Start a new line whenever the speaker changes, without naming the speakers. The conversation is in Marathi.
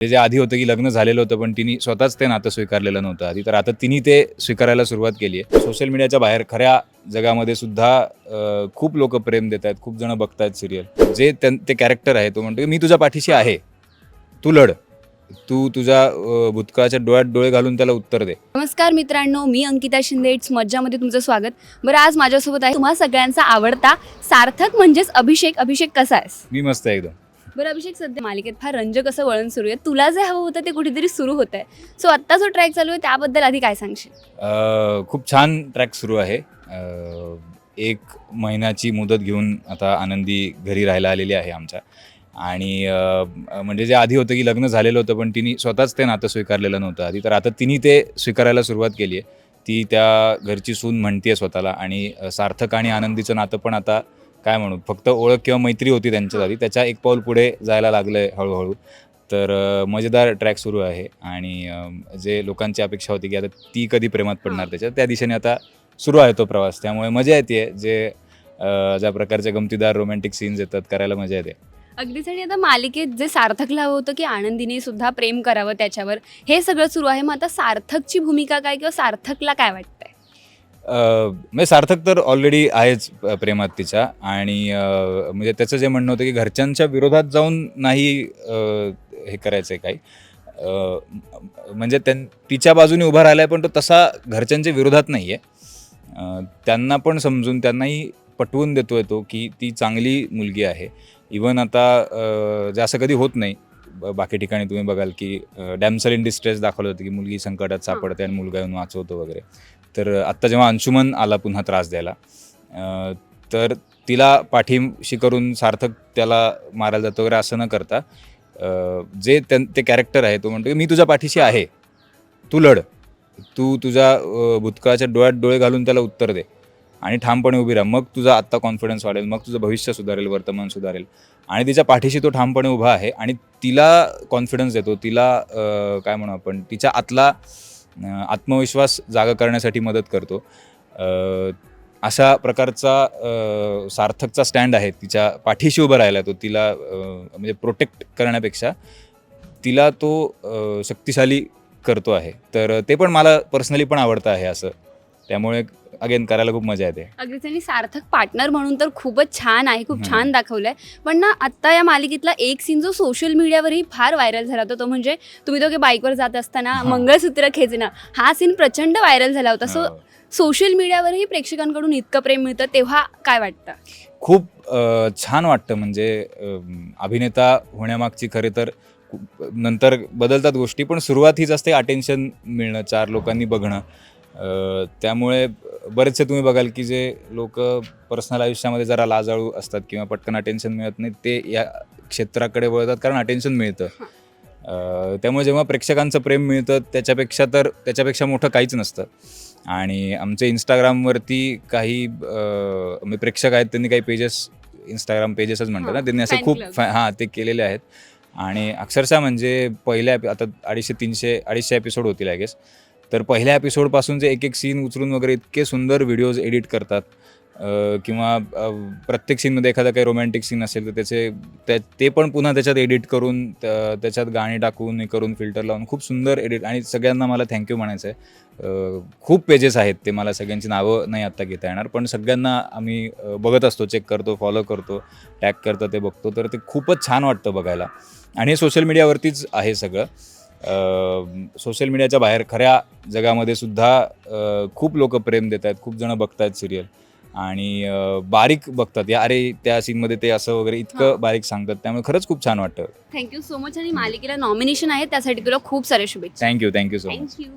ते जे आधी होतं की लग्न झालेलं होतं पण तिने स्वतःच ते नातं स्वीकारलेलं नव्हतं. आधी तर आता तिने ते स्वीकारायला सुरुवात केली आहे. सोशल मीडियाच्या बाहेर खऱ्या जगामध्ये सुद्धा अं, खूप लोक प्रेम देत आहेत खूप जण बघतायत सिरियल जे त्यां- ते कॅरेक्टर आहे तो म्हणतो की मी तुझ्या पाठीशी आहे. तू लढ. तू तुझ्या अं, भूतकाळाच्या डोळ्यात डोळे घालून त्याला उत्तर दे.
नमस्कार मित्रांनो मी अंकिता शिंदे. इट्स मज्जामध्ये तुमचं स्वागत. बरं आज माझ्यासोबत आहे तुम्हा सगळ्यांचा आवडता सार्थक म्हणजेच अभिषेक. अभिषेक कसा आहेस?
मी मस्त आहे एकदम.
बरं अभिषेक सध्या मालिकेत फार रंजक असं वळण सुरू आहे. तुला जे हवं होतं ते कुठेतरी सुरू होत आहे. सो आत्ता जो ट्रॅक चालू आहे त्याबद्दल आधी काय सांगशील?
अ, खूप छान ट्रॅक सुरू आहे. अ, एक महिन्याची मुदत घेऊन आता आनंदी घरी राहायला आलेली आहे आमच्या. आणि अ, म्हणजे जे आधी होतं की लग्न झालेलं होतं पण तिने स्वतःच ते नातं स्वीकारलेलं नव्हतं आधी. तर आता तिने ते स्वीकारायला सुरुवात केली आहे. ती त्या घरची सून म्हणते स्वतःला. आणि अ, सार्थक आणि आनंदीचं नातं पण आता काय म्हणू फक्त ओळख किंवा मैत्री होती त्यांच्यात आधी. त्याच्या एक पाऊल पुढे जायला लागलं आहे हळूहळू. तर मजेदार ट्रॅक सुरू आहे आणि जे लोकांची अपेक्षा होती की आता ती कधी प्रेमात पडणार त्याच्यात त्या दिशेने आता सुरू आहे तो प्रवास. त्यामुळे मजा येते जे ज्या प्रकारचे गमतीदार रोमॅन्टिक सीन्स येतात करायला मजा येते.
अगदीच. आणि आता मालिकेत जे सार्थकला हवं होतं की आनंदीने सुद्धा प्रेम करावं त्याच्यावर हे सगळं सुरू आहे. मग आता सार्थकची भूमिका काय किंवा सार्थकला काय वाटतंय
अ, म्हणजे सार्थक तर ऑलरेडी आहेच प्रेमात तिच्या. आणि म्हणजे त्याचं जे म्हणणं होतं की घरच्यांच्या विरोधात जाऊन नाही हे करायचं आहे काही म्हणजे त्यां तिच्या बाजूने उभा राहिला आहे पण तो तसा घरच्यांच्या विरोधात नाही आहे त्यांना पण समजून त्यांनाही पटवून देतो आहे तो की ती चांगली मुलगी आहे. इवन आता जे असं कधी होत नाही बाकी ठिकाणी तुम्ही बघाल की डॅम्सल इन डिस्ट्रेस दाखवलं होतं की मुलगी संकटात सापडते आणि मुलगा येऊन वाचवतो वगैरे. तर आत्ता जेव्हा अंशुमन आला पुन्हा त्रास द्यायला तर तिला पाठीशी करून सार्थक त्याला मारायला जातो वगैरे असं न करता जे त्यां ते कॅरेक्टर आहे तो म्हणतो की मी तुझ्या पाठीशी आहे तू लढ तू तुझ्या भूतकाळाच्या डोळ्यात डोळे घालून त्याला उत्तर दे आणि ठामपणे उभी राहा मग तुझा आत्ता कॉन्फिडन्स वाढेल मग तुझं भविष्य सुधारेल वर्तमान सुधारेल. आणि तिच्या पाठीशी तो ठामपणे उभा आहे आणि तिला कॉन्फिडन्स देतो तिला काय म्हणू आपण तिच्या आतला आत्मविश्वास जागा करण्यासाठी मदत करतो. अशा प्रकारचा सार्थकचा स्टँड आहे. तिच्या पाठीशी उभं राहिला तो तिला म्हणजे प्रोटेक्ट करण्यापेक्षा तिला तो शक्तिशाली करतो आहे. तर ते पण मला पर्सनली पण आवडतं आहे असं. त्यामुळे अगेन करायला खूप मजा येते.
अगदीच आणि सार्थक पार्टनर म्हणून तर खूपच छान आहे खूप. छान दाखवलंय. पण ना आत्ता या मालिकेतला एक सीन जो सोशल मीडियावरही फार व्हायरल झाला होता तो म्हणजे तुम्ही दोघे बाईकवर जात असताना. मंगळसूत्र खेचणं. हा सीन प्रचंड व्हायरल झाला होता. सो. सोशल मीडियावरही प्रेक्षकांकडून इतकं प्रेम मिळतं तेव्हा काय वाटतं?
खूप छान वाटतं. म्हणजे अभिनेता होण्यामागची खरे तर नंतर बदलतात गोष्टी पण सुरुवात हीच असते अटेन्शन मिळणं चार लोकांनी बघणं. त्यामुळे बरेचसे तुम्ही बघाल की जे लोक पर्सनल आयुष्यामध्ये जरा लाजाळू असतात किंवा पटकन अटेन्शन मिळत नाही ते या क्षेत्राकडे वळतात कारण अटेन्शन मिळतं. त्यामुळे जेव्हा प्रेक्षकांचं प्रेम मिळतं त्याच्यापेक्षा तर त्याच्यापेक्षा मोठं काहीच नसतं. आणि आमचे इंस्टाग्रामवरती काही म्हणजे प्रेक्षक आहेत त्यांनी काही पेजेस इंस्टाग्राम पेजेसच म्हणतात ना त्यांनी असे खूप हां ते केलेले आहेत. आणि अक्षरशः म्हणजे पहिल्या आता अडीचशे तीनशे अडीचशे एपिसोड होतील आय गेस तर पहिल्या एपिसोडपासून जे एक एक सीन उचलून वगैरे इतके सुंदर व्हिडिओज एडिट करतात. किंवा प्रत्येक सीनमध्ये एखादा काही रोमॅन्टिक सीन असेल तर त्याचे त्या ते पण पुन्हा त्याच्यात एडिट करून त्याच्यात गाणी टाकून हे करून फिल्टर लावून खूप सुंदर एडिट आणि सगळ्यांना मला थँक्यू म्हणायचं आहे खूप पेजेस आहेत ते मला सगळ्यांची नावं नाही आत्ता घेता येणार पण सगळ्यांना आम्ही बघत असतो चेक करतो फॉलो करतो टॅग करतो ते बघतो. तर ते खूपच छान वाटतं बघायला. आणि हे सोशल मीडियावरतीच आहे सगळं. सोशल मीडियाच्या बाहेर खऱ्या जगामध्ये सुद्धा खूप लोक प्रेम देत आहेत खूप जण बघतायत सिरियल आणि बारीक बघतात. या अरे त्या सीनमध्ये ते असं वगैरे इतकं. बारीक सांगतात. त्यामुळे खरंच खूप छान वाटतं.
थँक्यू सो मच आणि मालिकेला नॉमिनेशन आहे त्यासाठी तुला खूप साऱ्या शुभेच्छा.
Thank you thank you so much
thank you